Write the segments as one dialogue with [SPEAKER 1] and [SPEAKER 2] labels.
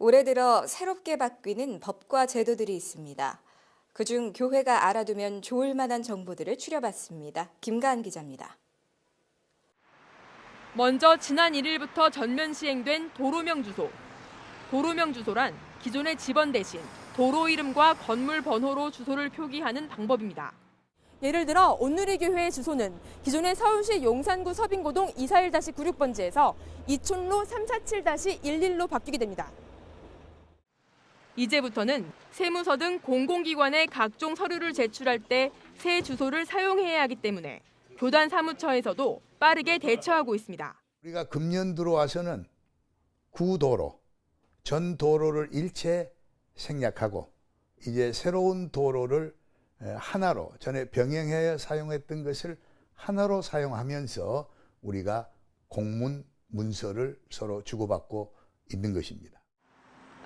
[SPEAKER 1] 올해 들어 새롭게 바뀌는 법과 제도들이 있습니다. 그중 교회가 알아두면 좋을 만한 정보들을 추려봤습니다. 김가은 기자입니다.
[SPEAKER 2] 먼저 지난 1일부터 전면 시행된 도로명 주소. 도로명 주소란 기존의 집원 대신 도로 이름과 건물 번호로 주소를 표기하는 방법입니다. 예를 들어 온누리 교회의 주소는 기존의 서울시 용산구 서빙고동 241-96번지에서 이촌로 347-11로 바뀌게 됩니다. 이제부터는 세무서 등 공공기관에 각종 서류를 제출할 때 새 주소를 사용해야 하기 때문에 교단 사무처에서도 빠르게 대처하고 있습니다.
[SPEAKER 3] 우리가 금년 들어와서는 구도로, 전 도로를 일체 생략하고 이제 새로운 도로를 하나로 전에 병행해 사용했던 것을 하나로 사용하면서 우리가 공문 문서를 서로 주고받고 있는 것입니다.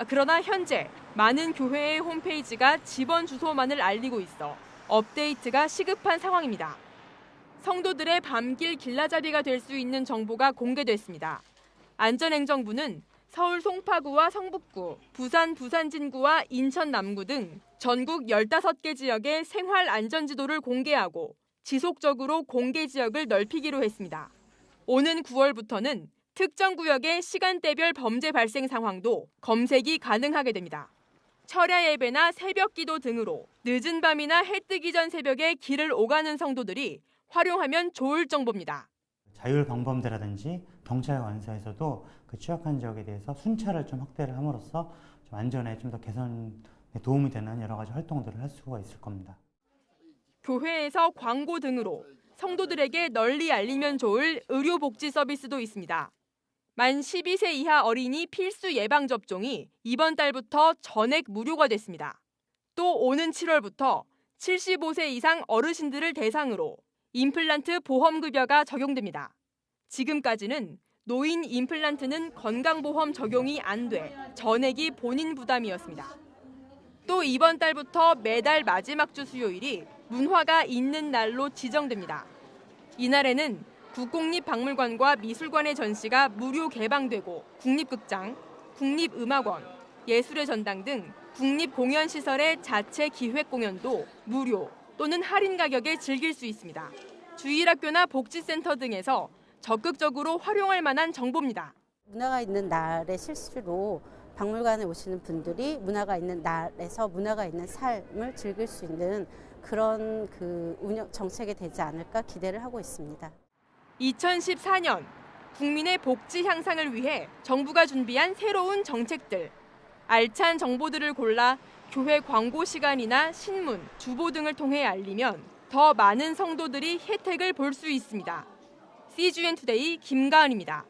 [SPEAKER 2] 그러나 현재 많은 교회의 홈페이지가 집원 주소만을 알리고 있어 업데이트가 시급한 상황입니다. 성도들의 밤길 길라잡이가 될 수 있는 정보가 공개됐습니다. 안전행정부는 서울 송파구와 성북구, 부산 부산진구와 인천 남구 등 전국 15개 지역의 생활 안전 지도를 공개하고 지속적으로 공개 지역을 넓히기로 했습니다. 오는 9월부터는 특정 구역의 시간대별 범죄 발생 상황도 검색이 가능하게 됩니다. 철야 예배나 새벽 기도 등으로 늦은 밤이나 해 뜨기 전 새벽에 길을 오가는 성도들이 활용하면 좋을 정보입니다.
[SPEAKER 4] 자율 방범대라든지 경찰 관서에서도 그 취약한 지역에 대해서 순찰을 좀 확대를 함으로써 좀 안전에 좀 더 개선에 도움이 되는 여러 가지 활동들을 할 수가 있을 겁니다.
[SPEAKER 2] 교회에서 광고 등으로 성도들에게 널리 알리면 좋을 의료복지 서비스도 있습니다. 만 12세 이하 어린이 필수 예방 접종이 이번 달부터 전액 무료가 됐습니다. 또 오는 7월부터 75세 이상 어르신들을 대상으로 임플란트 보험급여가 적용됩니다. 지금까지는 노인 임플란트는 건강보험 적용이 안 돼 전액이 본인 부담이었습니다. 또 이번 달부터 매달 마지막 주 수요일이 문화가 있는 날로 지정됩니다. 이날에는 국공립박물관과 미술관의 전시가 무료 개방되고 국립극장, 국립음악원, 예술의 전당 등 국립공연시설의 자체 기획 공연도 무료 또는 할인 가격에 즐길 수 있습니다. 주일학교나 복지센터 등에서 적극적으로 활용할 만한 정보입니다.
[SPEAKER 5] 문화가 있는 날의 실수로 박물관에 오시는 분들이 문화가 있는 날에서 문화가 있는 삶을 즐길 수 있는 그런 그 운영 정책이 되지 않을까 기대를 하고 있습니다.
[SPEAKER 2] 2014년 국민의 복지 향상을 위해 정부가 준비한 새로운 정책들. 알찬 정보들을 골라 교회 광고 시간이나 신문, 주보 등을 통해 알리면 더 많은 성도들이 혜택을 볼 수 있습니다. CGN 투데이 김가은입니다.